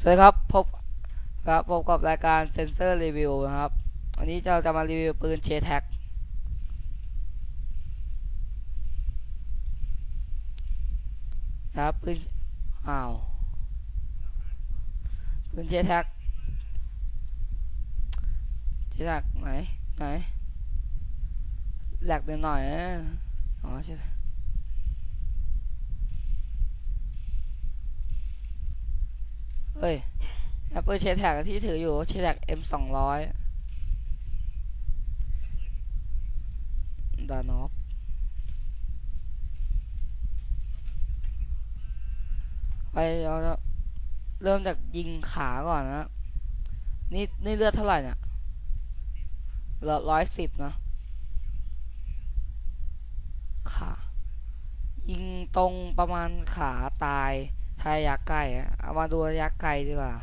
สวัสดีครับพบครับพบกับรายการเซนเซอร์รีวิวนะครับ วันนี้เราจะมารีวิวปืนเชแท็กนะครับปืนอ้าวปืนเชแท็กเชแท็กไหนไหนแหลกไปหน่อยอ๋อเชแท็ก เฮ้ยแอปเปิลเชแท็กที่ถืออยู่เชแท็ก M สองร้อยดานอฟไปเราเริ่มจากยิงขาก่อนนะ นี่นี่เลือดเท่าไหร่เนี่ยเลือร้อยสิบนะขายิงตรงประมาณขาตาย ทายระยะใกล้อะเอามาดูระยะไกลดีกว่า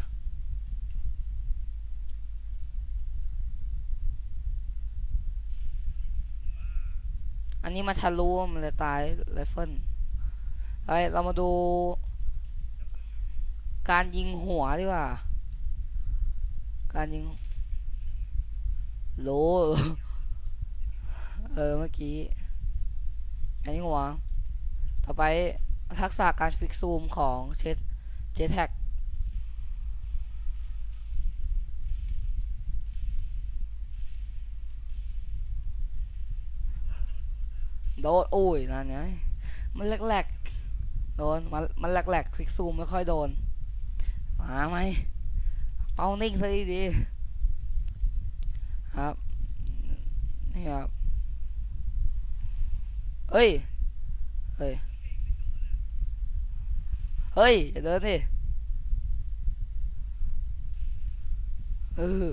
อันนี้มาทะลุมันเลยตายไรเฟิลเฮ้ยเรามาดู การยิงหัวดีกว่า การยิงโลเออเมื่อกี้การยิงหัว ต่อไป ทักษะการฟิกซูมของเชดเจแท็กโดนอุ้ยนั่นไงมันแหลกๆโดนมันมันแหลกๆควิกซูมไม่ค่อยโดนมาไหมเป้านิ่งซะดีๆครับนี่ครับเอ้ยเฮ้ย เฮ้ยอย่าเดินดิเออ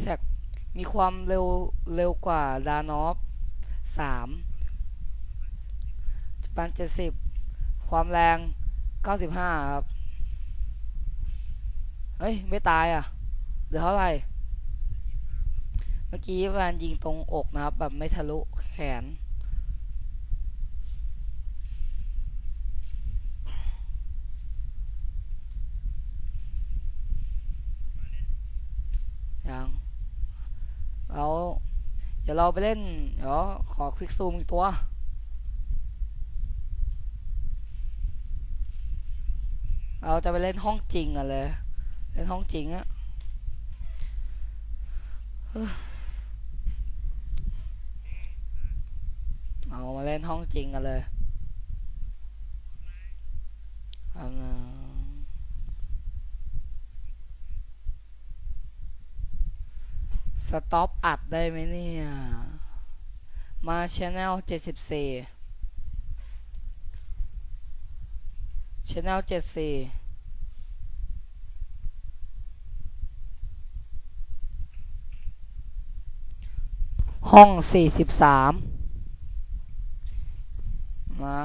แซกมีความเร็วเร็วกว่าดานอฟสามจุดปันเจ็ดสิบความแรงเก้าสิบห้าครับ เฮ้ย ไม่ตายอะ เหลือเท่าไหร่ เมื่อกี้แวนยิงตรงอกนะครับ แบบไม่ทะลุแขน ยังเราเดี๋ยวเราไปเล่น เดี๋ยวขอควิกซูมอีกตัวเราจะไปเล่นห้องจริงกันเลย เล่นห้องจริงอะเอามาเล่นห้องจริงกันเลยเอานะ สต็อปอัดได้ไหมเนี่ย มาชแนลเจ็ดสิบสี่ชแนลเจ็ดสี่ห้องสี่สิบสามมา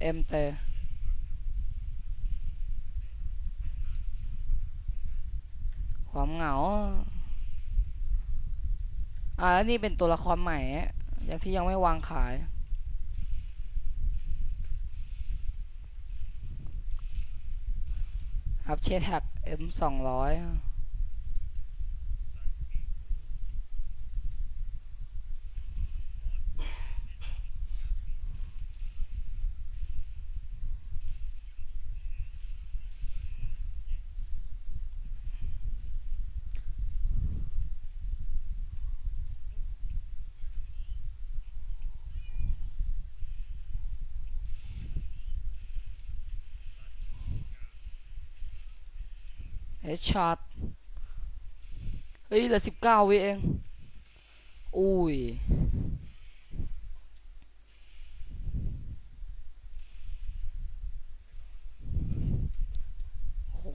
เอ็มเตความเหงา อ่าแล้วนี่เป็นตัวละครใหม่อะยังที่ยังไม่วางขาย ครับเชแท็ก M สองร้อย เฮดช็อตเฮ้ยเหลือสิบเก้าวิเอง อุ้ย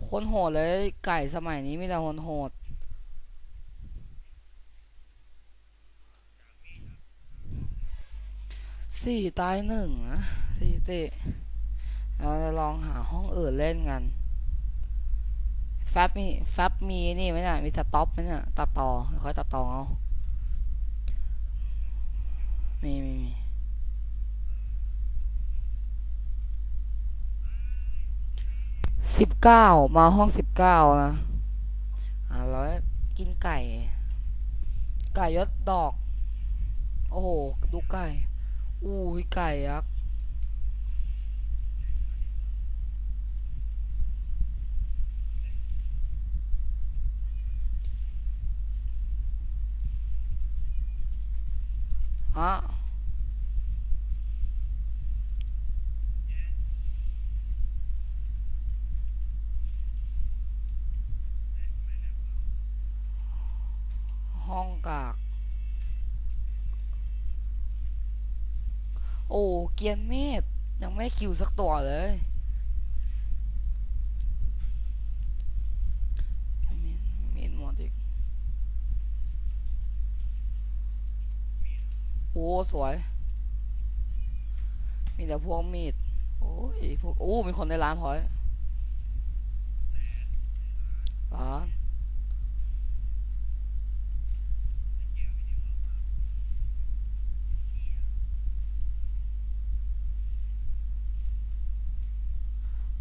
คนโหดเลยไก่สมัยนี้มีแต่คนโหดสี่ตายหนึ่งนะสี่เตะเราจะลองหาห้องอื่นเล่นกัน แฟบมีแฟบมีนี่ไหมน่ะ มีสต็อปไหมน่ะตัดต่อเขาตัดต่อเอามีมีมีสิบเก้ามาห้องสิบเก้านะอ่าร้อยกินไก่ ไก่ยศดอก โอ้โห ดูไก่ อู้ยไก่ยัก ฮะห้องกาก โอ้ เกียนเมดยังไม่คิวสักตัวเลยมีดมีดหมดอีก โอ้ สวย มีแต่พวกมีด โอ้ย พวกโอ้มีคนในร้านพอยร้าน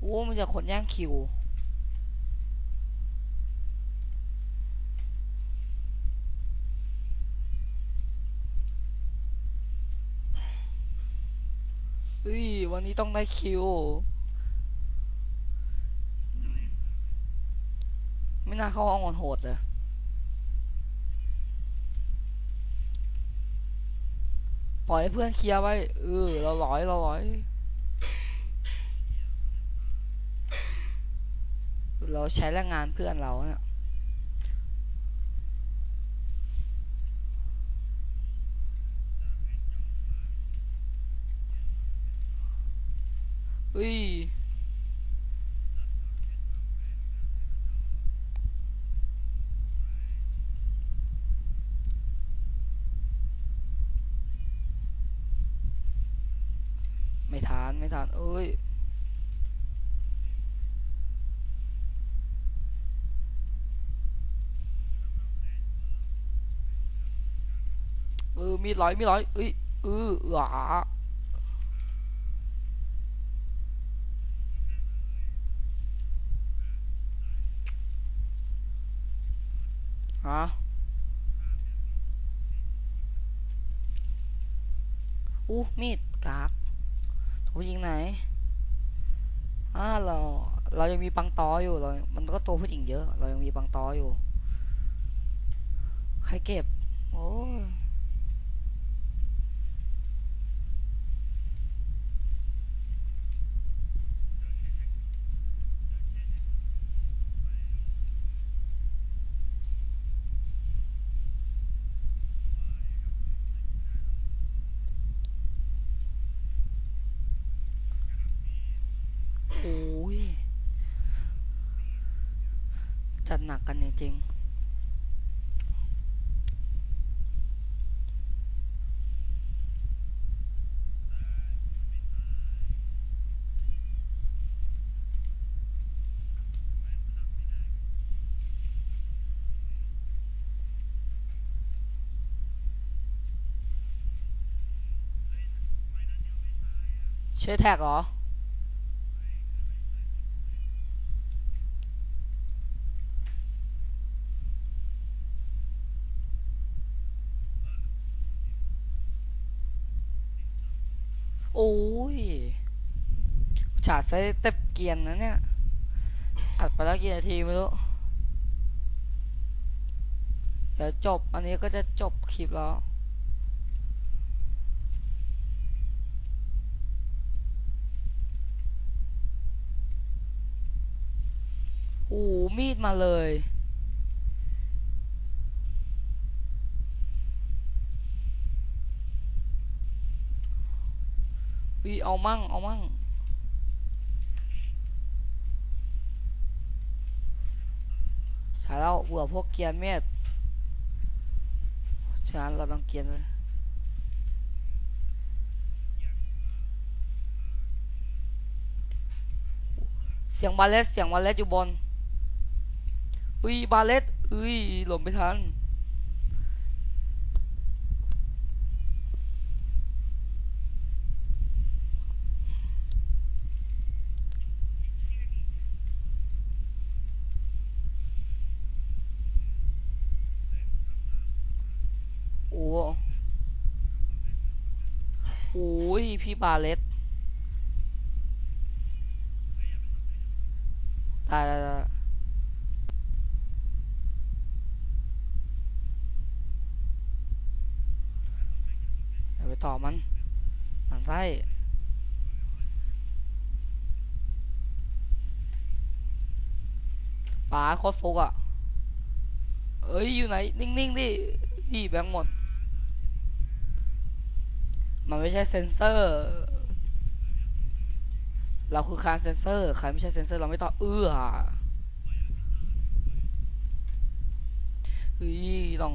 โอ้มีแต่คนแย่งคิว วันนี้ต้องได้คิว ไม่น่าเข้าห้องโหดเลยปล่อยให้เพื่อนเคลียร์ไว้ เออ เราร้อยเราร้อย เราใช้แรงงานเพื่อนเราเนี่ย ไม่ทานไม่ทาน เอ้ยเออมีร้อยมีร้อยเอ้ยเออหวาฮะอู้มีดกาก ผู้หญิงไหนอ่าเราเรายังมีปังตออยู่เรามันก็ตัวผู้หญิงเยอะ เรายังมีปังตออยู่ ใครเก็บ โอ้ หนักกันจริงๆช่วยแท็กเหรอ โอ้ยฉาดใส่เต็บเกียนนะเนี่ย อัดไปแล้วกี่นาทีไม่รู้ เดี๋ยวจบ อันนี้ก็จะจบคลิปแล้วโอ้มีดมาเลย อุ้ยเอามั่ง เอามั่ง ใช่แล้วเบื่อพวกเกียนเมธฉะนั้นเราต้องเกียนเลยเสียงบาเลสเสียงบาเลสอยู่บนอุ้ยบาเลสอุ้ยหลบไม่ทัน อ บาเลสได้ได้ได้อย่าไปต่อมันมันไส้ป๋าโคตรฟุกอะ เอ้ย อยู่ไหน นิ่ง ๆ ดิพี่แบงค์หมด มันไม่ใช่เซนเซอร์ เราคือคานเซนเซอร์ ใครไม่ใช่เซนเซอร์เราไม่ต้องเอื้อเฮ้ยต้อง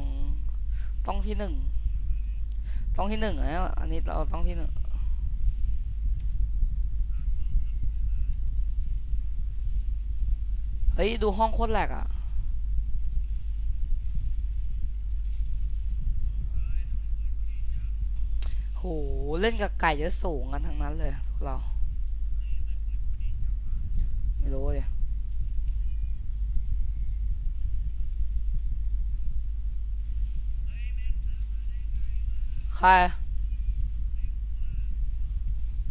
ต้องที่หนึ่ง ต้องที่หนึ่งแล้วอันนี้เราต้องที่หนึ่งเฮ้ย ดูห้องโคตรแหลกอะ หเล่นกับไก่จะสูงกันทั้งนั้นเลยพวกเรา ไม่รู้เลยใคร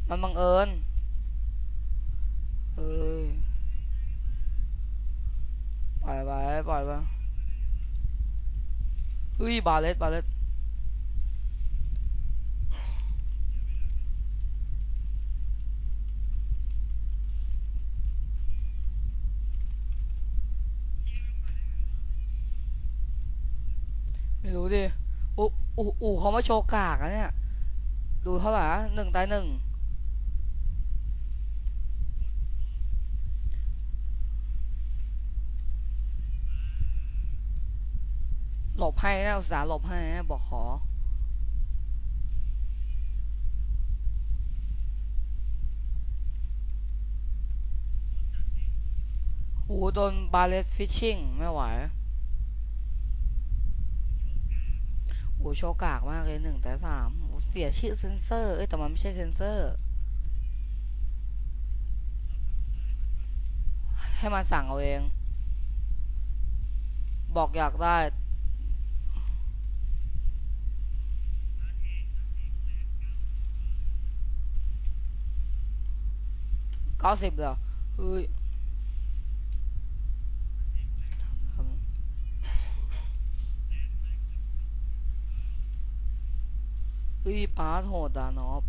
มันบังเอิญเอ้ยปล่อยไปปล่อยไปเฮ้ย บาเลสบาเลส อูอูอูเขามาโชว์กากอะเนี่ย ดูเท่าไหร่หนึ่งตายหนึ่งหลบให้นะอุตสาห์หลบให้นะบอกขอโอ้โหโดนบาเลสฟิชชิ่งไม่ไหว โอ้โชกากมากเลยหนึ่งแต่สามเสียชื่อเซนเซอร์ เอ้ยแต่มันไม่ใช่เซนเซอร์ ให้มันสั่งเอาเอง บอกอยากได้เก้าสิบเหรอเฮ้ย เฮ้ยปาโหดอะนอบ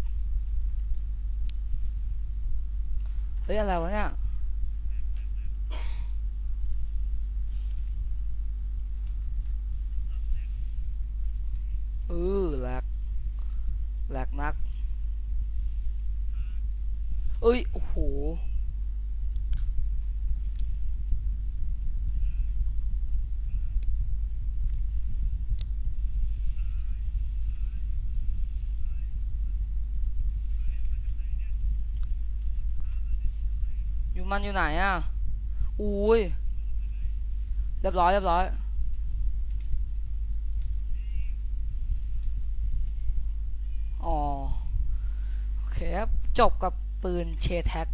เฮ้ย อะไรวะเนี่ย เออแหลกแหลกนัก เอ้ย โอ้โห อยู่มันอยู่ไหนอะอุ้ยเรียบร้อยเรียบร้อยอ๋อโอเคครับจบกับปืนเชแท็ก